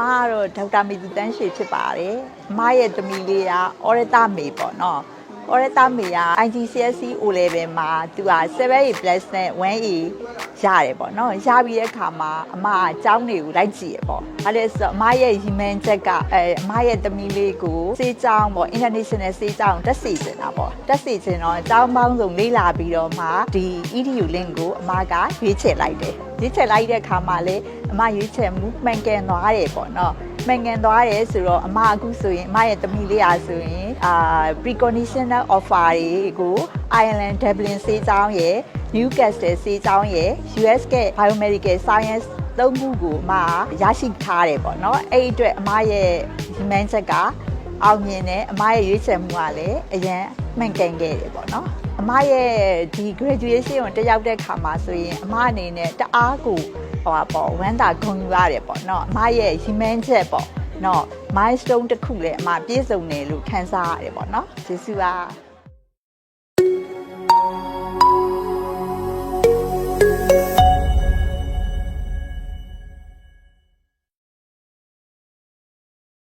ကတော့ဒေါက်တာမီသူတန်းရွှေဖြစ်ပါတယ်အမရဲ့တမီလေးကအော်ရတာမေပေါ့နော်အော်ရတာမေက IGCSE O level မှာသူက 7A plus နဲ့ 1A ရတယ်ပေါ့နော်ရပြီးတဲ့အခါမှာအမအကြောင်းတွေကိုလိုက်ကြည့်ရပေါ့အဲ့ဒါဆိုတော့အမရဲ့ရီမန်ချက်ကအဲအမရဲ့တမီလေးကိုစေးကြောင်းပေါ့ international စေးကြောင်းတက်စီချင်တာပေါ့တက်စီချင်တော့အကြောင်းပေါင်းစုံလေ့လာပြီးတော့မှဒီ EDU link ကိုအမကရွေးချယ်လိုက်တယ်ရွေးချယ်လိုက်တဲ့အခါမှာလေ အမရွေးချယ်မှုမှန်ကန်သွားတယ်ပေါ့နော်မှန်ကန်သွားတယ်ဆိုတော့အမအခုဆိုရင်အမရဲ့တမီလေးအားဆိုရင်အာ preconditional offer တွေကို Ireland Dublin စေးကြောင်းရဲ့ Newcastle စေးကြောင်းရဲ့ US က Biomedical Science သုံးခုကိုအမရရှိထားတယ်ပေါ့နော်အဲ့ဒီအတွက်အမရဲ့ဒီမန်းချက်ကအောင်မြင်တယ်အမရဲ့ရွေးချယ်မှုကလည်းအရင် မှန်ကန်ခဲ့တယ်ပေါ့နော်အမရဲ့ဒီ graduation ကိုတက်ရောက်တဲ့ခါမှာဆိုရင်အမအနေနဲ့တအားကိုဟောပါပေါ့ဝမ်းသာဂုဏ်ယူရတယ်ပေါ့နော်အမရဲ့ရီမန်းချက်ပေါ့နော် milestone တစ်ခုလည်းအမပြည့်စုံတယ်လို့ခံစားရတယ်ပေါ့နော်ကျေးဇူးပါ